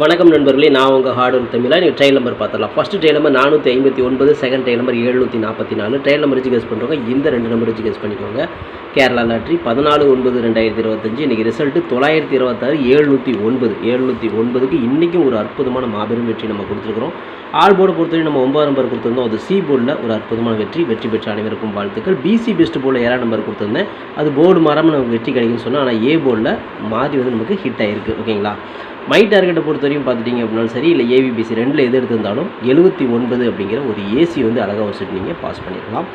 வணக்கம் நண்பர்களே நான் உங்கள் ஹார்ட் ஒர்க் தமிழாக நீங்கள் ட்ரெயில் நம்பர் பார்த்துடலாம். ஃபஸ்ட்டு ட்ரெயில் நம்பர் நானூற்றி ஐம்பத்தி ஒன்பது செகண்ட் ட்ரெயில் நம்பர் எழுநூற்றி நாற்பத்தி நாலு. ட்ரெயில் நம்பர் வச்சு கெஸ் பண்ணுறவங்க இந்த ரெண்டு நம்பர் வச்சு கெஸ் பண்ணிக்கோங்க. கேரளா லாட்ரி பதினாலு ஒன்பது ரெண்டாயிரத்தி இருபத்தஞ்சு. இன்றைக்கி ரிசல்ட்டு தொள்ளாயிரத்தி இருபத்தாறு எழுநூற்றி ஒன்பது. எழுநூற்றி ஒன்பதுக்கு இன்றைக்கும் ஒரு அற்புதமான மாபெரும் வெற்றி நம்ம கொடுத்துருக்குறோம். ஆல் போர்டை பொறுத்தவரை நம்ம ஒன்பது நம்பர் கொடுத்துருந்தோம். அது சி போர்டில் ஒரு அற்புதமான வெற்றி. வெற்றி பெற்ற அனைவருக்கும் வாழ்த்துக்கள். பிசி பெஸ்ட் போர்டில் ஏழாம் நம்பர் கொடுத்துருந்தேன். அது போர்டு மாறாமல் நமக்கு வெற்றி கிடைக்கும்னு சொன்னால் ஆனால் ஏ போர்டில் மாறி வந்து நமக்கு ஹிட் ஆகிருக்கு ஓகேங்களா? மை டார்கெட்டை பொறுத்த வரையும் பார்த்துட்டிங்க அப்படின்னாலும் சரி இல்லை ஏவிபிசி ரெண்டில் எது எடுத்திருந்தாலும் எழுபத்தி ஒன்பது அப்படிங்கிற ஒரு ஏசி வந்து அழகாக வச்சுட்டு நீங்கள் பாஸ் பண்ணிடலாம்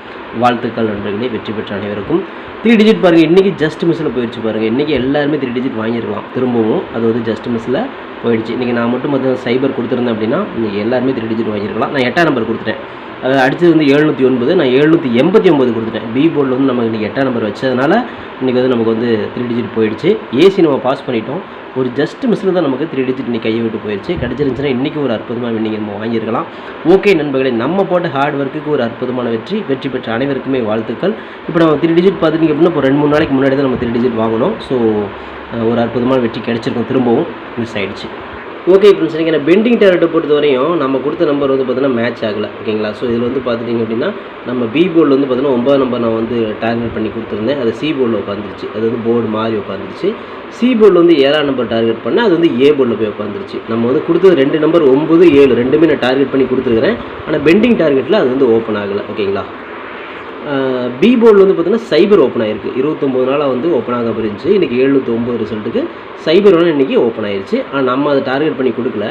வாழ்த்துக்கள் நண்பர்களே வெற்றி பெற்ற அனைவருக்கும். த்ரீ டிஜிட் பாருங்கள் இன்றைக்கி ஜஸ்ட் மிஸ்ஸில் போயிடுச்சு பாருங்கள் இன்றைக்கி எல்லாருமே த்ரீ டிஜிட் வாங்கியிருக்கலாம். திரும்பவும் அது வந்து ஜஸ்ட் மிஸ்ஸில் போயிடுச்சு. இன்றைக்கி நான் மட்டும் மற்ற சைபர் கொடுத்துருந்தேன் அப்படின்னா இன்றைக்கி எல்லாருமே த்ரீ டிஜிட் வாங்கியிருக்கலாம். நான் எட்டாம் நம்பர் கொடுத்துட்டேன். அது அடித்தது வந்து எழுநூற்றி ஒன்பது நான் எழுநூற்றி எண்பத்தி ஒம்பது கொடுத்துட்டேன். பி போர்டில் வந்து நமக்கு இன்றைக்கி எட்டாம் நம்பர் வச்சதுனால இன்றைக்கி வந்து நமக்கு வந்து த்ரீ டிஜிட் போயிடுச்சு. ஏசி நம்ம பாஸ் பண்ணிட்டோம். ஒரு ஜஸ்ட் மிஸ்ஸில் தான் நமக்கு த்ரீ டிஜிட் இன்றைக்கி கையை விட்டு போயிடுச்சு. கிடச்சிருந்துச்சுன்னா இன்றைக்கி ஒரு அற்புதமாக வின்னிங் நம்ம வாங்கியிருக்கலாம். ஓகே நண்பர்களே நம்ம போட்ட ஹார்ட் ஒர்க்குக்கு ஒரு அற்புதமான வெற்றி. வெற்றி பெற்ற அனைவருக்குமே வாழ்த்துக்கள். இப்போ நம்ம த்ரீ டிஜிட் பார்த்துட்டிங்க அப்படின்னா இப்போ ரெண்டு மூணு நாளைக்கு முன்னாடி தான் நம்ம த்ரீ டிஜிட் வாங்கணும் ஸோ ஒரு அற்புதமான வெற்றி கிடச்சிருக்கும். திரும்பவும் மிஸ் ஆகிடுச்சு ஓகே ஃப்ரெண்ட்ஸ் நீங்கள் பெண்டிங் டேரட்டை பொறுத்த வரையும் நம்ம கொடுத்த நம்பர் வந்து பார்த்தீங்கன்னா மேட்ச் ஆகலை. ஓகேங்களா ஸோ இதில் வந்து பார்த்துட்டிங்க அப்படின்னா நம்ம பி போர்டில் வந்து பார்த்தீங்கன்னா ஒம்பது நம்பர் நான் வந்து டார்கெட் பண்ணி கொடுத்துருந்தேன். அது சி போர்டில் உட்காந்துருச்சு அது வந்து போர்டு மாறி உட்காந்துருச்சு சி போர்டில் வந்து ஏழாம் நம்பர் டார்கெட் பண்ணேன். அது வந்து ஏ போர்டில் போய் உட்காந்துருச்சு நம்ம வந்து கொடுத்தது ரெண்டு நம்பர் ஒம்பது ஏழு ரெண்டுமே நான் டார்கெட் பண்ணி கொடுத்துருக்குறேன். ஆனால் பெண்டிங் டார்கெட்டில் அது வந்து ஓப்பன் ஆகலை. ஓகேங்களா பி போர்டில் வந்து பார்த்திங்கன்னா சைபர் ஓப்பன் ஆயிருக்கு. இருபத்தொம்போது நாளாக வந்து ஓப்பன் ஆக போயிருந்துச்சு இன்றைக்கி எழுநூற்றி ஒம்பது ரிசல்ட்டுக்கு சைபர் ஒன்று இன்றைக்கி ஓப்பன் ஆயிருச்சு. ஆனால் நம்ம அதை டார்கெட் பண்ணி கொடுக்கல.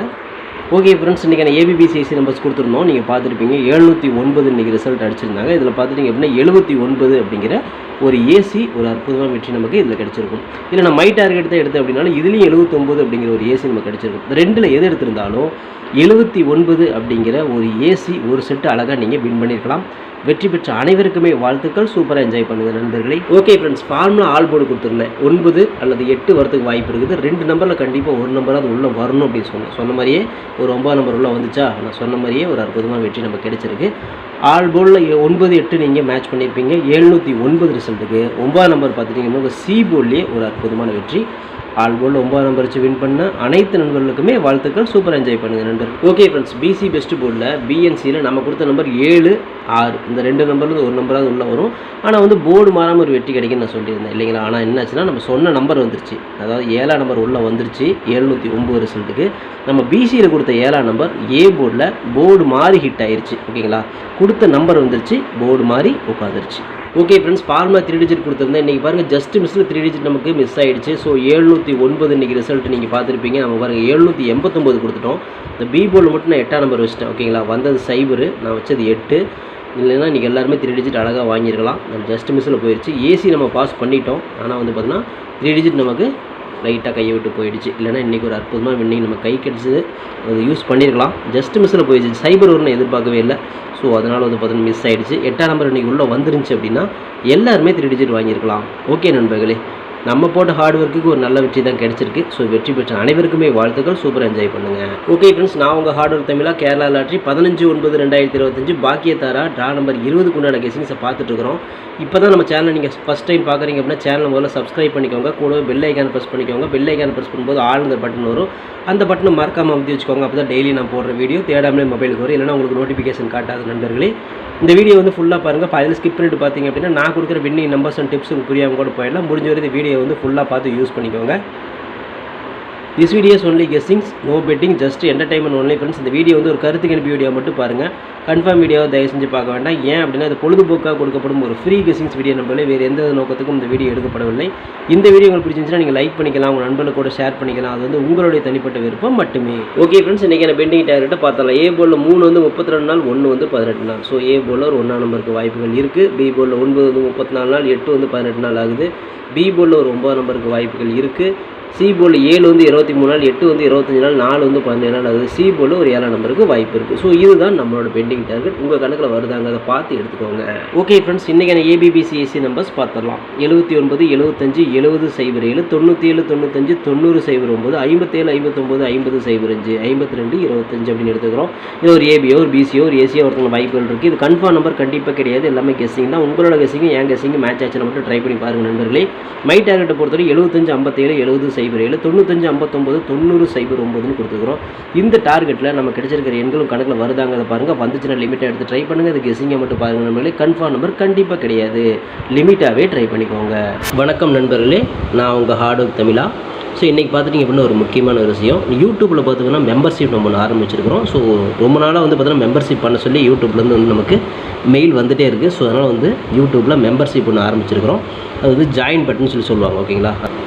ஓகே ஃப்ரெண்ட்ஸ் இன்றைக்கி ஏபிபிசிஐசி நம்பர்ஸ் கொடுத்துருந்தோம். நீங்கள் பார்த்துருப்பீங்க எழுநூற்றி ஒன்பது இன்றைக்கி ரிசல்ட் அடிச்சிருந்தாங்க. இதில் பார்த்துட்டிங்க அப்படின்னா எழுபத்தி ஒன்பது அப்படிங்கிற ஒரு ஏசி ஒரு அற்புதமான வெற்றி நமக்கு இதில் கிடச்சிருக்கும். இல்லை நான் மை டார்கெட் தான் எடுத்தேன் அப்படின்னாலும் இதுலேயும் எழுபத்தொம்போது அப்படிங்கிற ஒரு ஏசி நமக்கு கிடச்சிருக்கும். ரெண்டில் எது எடுத்திருந்தாலும் எழுபத்தி ஒன்பது அப்படிங்கிற ஒரு ஏசி ஒரு செட்டு அழகாக நீங்கள் வின் பண்ணியிருக்கலாம் வெற்றி பெற்ற அனைவருக்குமே வாழ்த்துக்கள். சூப்பராக என்ஜாய் பண்ணுங்கள் நண்பர்களே. Okay friends formula all board கொடுத்துருந்தேன். ஒன்பது அல்லது எட்டு வரதுக்கு வாய்ப்பு இருக்குது. ரெண்டு நம்பரில் கண்டிப்பாக ஒரு நம்பராக உள்ளே வரணும் அப்படின்னு சொன்னேன் சொன்ன மாதிரியே ஒரு ஒன்பது நம்பர் உள்ளே வந்துச்சா? நான் சொன்ன மாதிரியே ஒரு அற்புதமான வெற்றி நம்ம கிடைச்சிருக்கு. ஆல் போர்டில் ஒன்பது எட்டு நீங்கள் மேட்ச் பண்ணியிருப்பீங்க எழுநூற்றி ஒன்பது ரிசல்ட்டுக்கு ஒன்பது நம்பர் பார்த்துட்டிங்கன்னா சி போர்ட்லேயே ஒரு அற்புதமான வெற்றி. ஆல் போர்டில் ஒன்பது நம்பர் வச்சு வின் பண்ண அனைத்து நண்பர்களுக்குமே வாழ்த்துக்கள். சூப்பர் என்ஜாய் பண்ணுங்கள் நண்பர் ஓகே ஃப்ரெண்ட்ஸ் பிசி பெஸ்ட் போர்டில் பிஎன்சியில் நம்ம கொடுத்த நம்பர் ஏழு ஆறு. இந்த ரெண்டு நம்பர்லேருந்து ஒரு நம்பராக உள்ளே வரும். ஆனால் வந்து போர்டு மாறாமல் ஒரு வெற்றி கிடைக்குன்னு நான் சொல்லியிருந்தேன். இல்லைங்களா? ஆனால் என்னாச்சுன்னா நம்ம சொன்ன நம்பர் வந்துருச்சு. அதாவது ஏழாம் நம்பர் உள்ளே வந்துருச்சு. எழுநூற்றி ஒம்பது ரிசல்ட்டுக்கு நம்ம பிசியில் கொடுத்த ஏழாம் நம்பர் ஏ போர்டில் போர்டு மாறி ஹிட் ஆயிடுச்சு ஓகேங்களா கொடுத்த நம்பர் வந்துருச்சு. போர்டு மாறி உட்காந்துருச்சு okay friends formula three digit கொடுத்துருந்தேன். இன்றைக்கி பாருங்கள் ஜஸ்ட் மிஸ்ஸில் த்ரீ டிஜிட் நமக்கு மிஸ் ஆயிடுச்சு. ஸோ எழுநூற்றி ஒன்பது இன்றைக்கி ரிசல்ட் நீங்கள் பார்த்துருப்பீங்க. நம்ம பாருங்கள் எழுநூற்றி எண்பத்தொம்போது கொடுத்துட்டோம். இந்த பி போர்டில் மட்டும் நான் எட்டாம் நம்பர் வச்சிட்டேன் ஓகேங்களா வந்தது சைபரு நான் வச்சது எட்டு. இல்லைன்னா இன்றைக்கி எல்லாருமே த்ரீ டிஜிட் அழகாக வாங்கியிருக்கலாம். நம்ம ஜஸ்ட் மிஸ்ஸில் போயிடுச்சு ஏசி நம்ம பாஸ் பண்ணிட்டோம். ஆனால் வந்து பார்த்தீங்கன்னா த்ரீ டிஜிட் நமக்கு லைட்டாக கையை விட்டு போயிடுச்சு. இல்லைனா இன்றைக்கி ஒரு அற்புதமாக இன்றைக்கி நம்ம கை கிடச்சிது அது யூஸ் பண்ணியிருக்கலாம் ஜஸ்ட் மிஸ்ஸில் போயிடுச்சு. சைபர் ஒன்று எதிர்பார்க்கவே இல்லை. ஸோ அதனால் வந்து பார்த்தீங்கன்னா மிஸ் ஆகிடுச்சு எட்டாம் நம்பர் இன்றைக்கி உள்ளே வந்துருந்துச்சு அப்படின்னா எல்லாருமே த்ரீ டிஜிட் வாங்கியிருக்கலாம். ஓகே நண்பர்களே. நம்ம போட்ட ஹார்ட் ஒர்க்குக்கு ஒரு நல்ல வெற்றி தான் கிடைச்சிருக்கு. ஸோ வெற்றி பெற்ற அனைவருக்குமே வாழ்த்துக்கள். சூப்பர் என்ஜாய் பண்ணுங்கள் ஓகே ஃப்ரெண்ட்ஸ் நான் உங்கள் ஹார்ட் ஒர்க் தமிழா கேரளா லாட்ரி பதினஞ்சு ஒன்பது ரெண்டாயிரத்தி இருபத்தஞ்சு பாக்கியத்தாரா ட்ரா நம்பர் இருபதுக்கு உண்டான கெஸிங்ஸை பார்த்துட்டு இருக்கிறோம் இப்போ தான் நம்ம சேனலை நீங்கள் ஃபஸ்ட் டைம் பார்க்குறீங்க அப்படின்னா சேனலை முதல்ல சப்ஸ்கிரைப் பண்ணிக்கோங்க. கூட பெல் ஐக்கான் ப்ரெஸ் பண்ணிக்கோங்க. பெல் ஐக்கான் ப்ரெஸ் பண்ணும்போது ஆளுங்க பட்டன் வரும். அந்த பட்டனை மறக்காமல் அமைதி வச்சுக்கோங்க. அப்போ தான் டெய்லி நான் போடுற வீடியோ தேடாமலே மொபைலுக்கு வரும். இல்லைனா உங்களுக்கு நோட்டிஃபிகேஷன் காட்டாத நண்பர்களே. இந்த வீடியோ வந்து ஃபுல்லாக பாருங்கள் அதில் ஸ்கிப் பண்ணிட்டு பார்த்தீங்க அப்படின்னா நான் கொடுக்குற வின்னிங் நம்பர்ஸ் அண்ட் டிப்ஸ் புரியாமல் கூட போயிடலாம். முடிஞ்ச வரை இந்த வந்து ஃபுல்லாக பார்த்து யூஸ் பண்ணிக்கோங்க. This videos only guessings no betting just entertainment only friends இந்த வீடியோ வந்து ஒரு கருத்து கணிப்பு வீடியோ மட்டும் பாருங்கள் கன்ஃபார்ம் வீடியோ தயவு செஞ்சு பார்க்க வேண்டாம். ஏன் அப்படின்னா அது பொழுதுபோக்காக கொடுக்கப்படும் ஒரு ஃப்ரீ கெஸ்ஸிங்ஸ் வீடியோ நம்பளே வேறு எந்த நோக்கத்துக்கும் இந்த வீடியோ எடுக்கப்படவில்லை. இந்த வீடியோ உங்களுக்கு பிடிச்சிருந்துச்சுன்னா நீங்கள் லைக் பண்ணிக்கலாம். உங்கள் நண்பர்கள் கூட ஷேர் பண்ணிக்கலாம். அது வந்து உங்களுடைய தனிப்பட்ட விருப்பம் மட்டுமே. ஓகே ஃப்ரெண்ட்ஸ் இன்றைக்கி நான் பெண்டிங் டேரக்ட்டை பார்த்தலாம் ஏ போலில் மூணு வந்து முப்பத்தி ரெண்டு நாள் ஒன்று வந்து பதினெட்டு நாள். ஸோ ஏ போலில் ஒரு ஒன்றாம் நம்பருக்கு வாய்ப்புகள் இருக்குது பி போலில் ஒன்பது வந்து முப்பத்தி நாலு நாள் எட்டு வந்து பதினெட்டு நாள் ஆகுது. பி போலில் ஒரு ஒன்பது நம்பருக்கு வாய்ப்புகள் இருக்குது சி போல் ஏழு வந்து இருபத்தி மூணு நாள் எட்டு வந்து இருபத்தஞ்சு நாள் நாலு வந்து பதினேழு நாள் ஆகுது சி போல் ஒரு ஏழாம் நம்பருக்கு வாய்ப்பு இருக்குது ஸோ இதுதான் நம்மளோட பெண்டிங் டார்கெட் உங்கள் கணக்கில் வருதாங்க அதை பார்த்து எடுத்துக்கோங்க. ஓகே ஃப்ரெண்ட்ஸ் இன்றைக்கான ஏபிபிசிஎஸ்சி நம்பர்ஸ் பார்த்துடலாம். எழுபத்தி ஒன்பது எழுபத்தஞ்சு எழுபது சைபர் ஏழு தொண்ணூற்றி ஏழு தொண்ணூத்தஞ்சு தொண்ணூறு சைபர் ஒம்பது ஐம்பத்தேழு ஐம்பத்தொம்பது ஐம்பது சைபர் அஞ்சு ஐம்பத்தி ரெண்டு இருபத்தஞ்சு அப்படின்னு எடுத்துக்கிறோம். இது ஒரு ஏபியோ ஒரு பிசியோ ஒரு ஏசியோ ஒருத்தங்க வாய்ப்புகள் இருக்குது இது கன்ஃபார்ம் நம்பர் கண்டிப்பாக கிடையாது. எல்லாமே கெஸ்ஸிங் தான். உங்களோட கெஸ்ஸிங் என் கெஸ்ஸிங் மேட்ச் ஆச்சு மட்டும் ட்ரை பண்ணி பாருங்கள் நண்பர்களே. மை டார்கெட்டை பொறுத்தவரை எழுபத்தஞ்சு ஐம்பத்தேழு எழுபது சைபர் ஏழு தொண்ணூத்தஞ்சு ஐம்பத்தொம்போது தொண்ணூறு சைபர் ஒம்பதுன்னு கொடுத்துருக்குறோம். இந்த டார்கெட்டில் நம்ம கிடைச்சிருக்கிற எண்களும் கணக்கில் வருதாங்கிறத பாருங்கள் வந்துச்சுன்னா லிமிட்டை எடுத்து ட்ரை பண்ணுங்கள் அது கெஸிங்கை மட்டும் பாருங்கள் நம்மளே. கன்ஃபார்ம் நம்பர் கண்டிப்பாக கிடையாது. லிமிட்டாகவே ட்ரை பண்ணிக்கோங்க. வணக்கம் நண்பர்களே. நான் உங்கள் ஹார்ட் ஒர்க் தமிழா. ஸோ இன்றைக்கி பார்த்துட்டிங்க அப்படின்னா ஒரு முக்கியமான ஒரு விஷயம். யூடியூப்பில் பார்த்திங்கன்னா மெம்பர்ஷிப் நம்ம ஒன்று ஆரம்பிச்சிருக்கிறோம். ஸோ ரொம்ப நாளாக வந்து பார்த்தீங்கன்னா மெம்பர்ஷிப் பண்ண சொல்லி யூடியூப்லேருந்து வந்து நமக்கு மெயில் வந்துகிட்டே இருக்குது ஸோ அதனால் வந்து யூடியூப்பில் மெம்பர்ஷிப் ஒன்று ஆரம்பிச்சிருக்கிறோம். அது வந்து ஜாயின் பட்டன் சொல்லி சொல்லுவாங்க ஓகேங்களா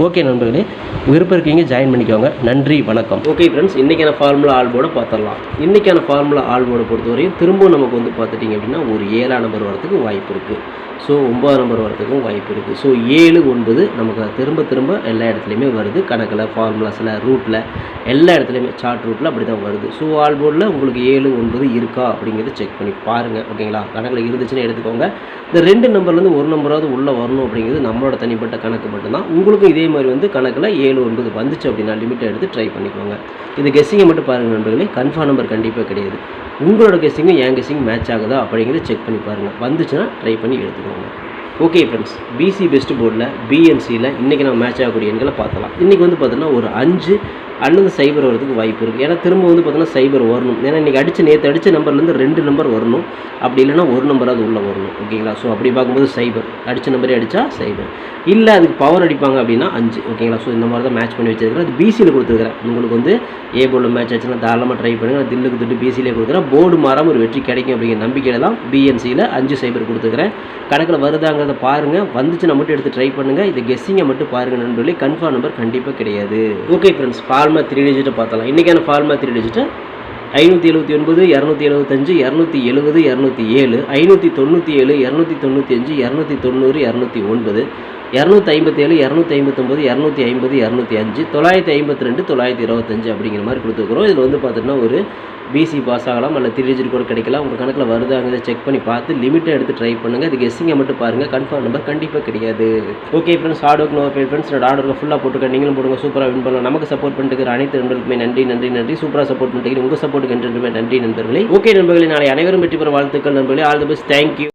ஓகே நண்பர்களே விருப்பம் இருக்கீங்க ஜாயின் பண்ணிக்கோங்க. நன்றி வணக்கம். ஓகே ஃப்ரெண்ட்ஸ் இன்றைக்கான ஃபார்முலா ஆல்போர்டை பார்த்துடலாம். இன்றைக்கான ஃபார்முலா ஆல்போர்டை பொறுத்தவரையும் திரும்பவும் நமக்கு வந்து பார்த்துட்டிங்க அப்படின்னா ஒரு ஏழாம் நம்பர் வரதுக்கு வாய்ப்பு இருக்குது ஸோ ஒம்பது நம்பர் வரதுக்கும் வாய்ப்பு இருக்குது ஸோ ஏழு ஒன்பது நமக்கு திரும்ப திரும்ப எல்லா இடத்துலையுமே வருது. கணக்கில் ஃபார்முலாஸில் ரூட்டில் எல்லா இடத்துலையுமே சார்ட் ரூட்டில் அப்படி தான் வருது. ஸோ ஆல் போர்டில் உங்களுக்கு ஏழு ஒன்பது இருக்கா அப்படிங்கிறத செக் பண்ணி பாருங்கள் ஓகேங்களா கணக்கில் இருந்துச்சுன்னா எடுத்துக்கோங்க. இந்த ரெண்டு நம்பர்லேருந்து ஒரு நம்பராவது உள்ளே வரணும் அப்படிங்கிறது நம்மளோட தனிப்பட்ட கணக்கு மட்டும்தான். உங்களுக்கும் இதே மாதிரி வந்து கணக்கில் ஏழு ஒன்பது வந்துச்சு அப்படின்னா லிமிட்டை எடுத்து ட்ரை பண்ணிக்கோங்க. இது கெஸ்ஸிங்கை மட்டும் பாருங்கள் நண்பர்களே. கன்ஃபார்ம் நம்பர் கண்டிப்பாக கிடையாது. உங்களோட கெஸ்ஸிங்கும் என் கெஸ்ஸிங் மேட்ச் ஆகுதா அப்படிங்கிறத செக் பண்ணி பாருங்கள் வந்துச்சுன்னா ட்ரை பண்ணி எடுத்துக்கோங்க. ஓகே ஃப்ரெண்ட்ஸ் பிசி பெஸ்ட் போர்டில் பிஎன்சியில் இன்றைக்கி நம்ம மேட்ச் ஆகக்கூடிய எண்களை பார்த்தலாம் இன்றைக்கி வந்து பார்த்தோன்னா ஒரு அஞ்சு அல்லது சைபர் வரதுக்கு வாய்ப்பு இருக்குது ஏன்னா திரும்ப வந்து பார்த்தீங்கன்னா சைபர் வரணும். ஏன்னா இன்றைக்கி அடித்து நேற்று அடித்த நம்பர்லேருந்து ரெண்டு நம்பர் வரணும். அப்படி இல்லைன்னா ஒரு நம்பராவது உள்ளே வரணும். ஓகேங்களா? ஸோ அப்படி பார்க்கும்போது சைபர். அடித்த நம்பரே அடித்தா சைபர். இல்லை அதுக்கு பவர் அடிப்பாங்க அப்படின்னா அஞ்சு. ஓகேங்களா? ஸோ இந்த மாதிரி தான் மேட்ச் பண்ணி வச்சிருக்கிறேன். அது பிசியில் கொடுத்துருக்கிறேன். உங்களுக்கு வந்து ஏ போர்டில் மேட்ச் ஆச்சுன்னா தாராளமாக ட்ரை பண்ணுங்கள் தில்லுக்கு திட்டு பிசியிலே கொடுக்குறேன். போர்டு மாறாமல் ஒரு வெற்றி கிடைக்கும் அப்படிங்கிற நம்பிக்கையில் தான் பிஎன்சியில் அஞ்சு சைபர் கொடுத்துருக்கிறேன். கணக்கில் வருதாங்கிறத பாருங்கள் வந்துச்சுன்னா மட்டும் எடுத்து ட்ரை பண்ணுங்கள் இது கெஸ்ஸிங்கை மட்டும் பாருங்கள் நண்பர்களே. கன்ஃபார்ம் நம்பர் கண்டிப்பாக கிடையாது. ஓகே ஃப்ரெண்ட்ஸ் பால் ஃபார்மா த்ரீ டிஜிட்டை பார்த்தலாம் இன்றைக்கான ஃபார்மா த்ரீ டிஜிட்டை ஐநூற்றி எழுபத்தி ஒன்பது இரநூத்தி எழுபத்தஞ்சு இரநூத்தி எழுபது இரநூத்தி ஏழு ஐநூற்றி தொண்ணூற்றி ஏழு இரநூத்தி தொண்ணூற்றி அஞ்சு இரநூத்தி தொண்ணூறு இரநூத்தி ஒன்பது இரநூத்தி ஐம்பத்தேழு இரநூத்தி ஐம்பத்தொம்பது இரநூத்தி ஐம்பது இரநூத்தி அஞ்சு தொள்ளாயிரத்தி ஐம்பத்தி ரெண்டு தொள்ளாயிரத்தி இருபத்தஞ்சு அப்படிங்கிற மாதிரி கொடுத்துருக்குறோம். இதில் வந்து பார்த்தீங்கன்னா ஒரு பிசி பாஸ் ஆகலாம் அல்ல திரிஜிட் கூட கிடைக்கலாம். உங்கள் கணக்கில் வருதாங்கிறத செக் பண்ணி பார்த்து லிமிட்டை எடுத்து ட்ரை பண்ணுங்கள் இது கெஸ்ஸிங்கை மட்டும் பாருங்கள் கன்ஃபார்ம் நம்பர் கண்டிப்பாக கிடையாது. Okay friends hard work no pay friends என்னோட ஆர்டருக்கு ஃபுல்லாக போட்டுருக்கேன் நீங்களும் போடுங்க. சூப்பராக வின் பண்ணலாம். நமக்கு சப்போர்ட் பண்ணிட்டு அனைத்து நண்பர்களுக்குமே நன்றி நன்றி நன்றி. சூப்பராக சப்போர்ட் பண்ணிட்டு உங்கள் சப்போர்ட்டுக்கு என்றுமே நன்றி நண்பர்களே. ஓகே நண்பர்களே நாளை அனைவரும் வெற்றி பெற வாழ்த்துக்கள் நண்பர்களே. All the best thank you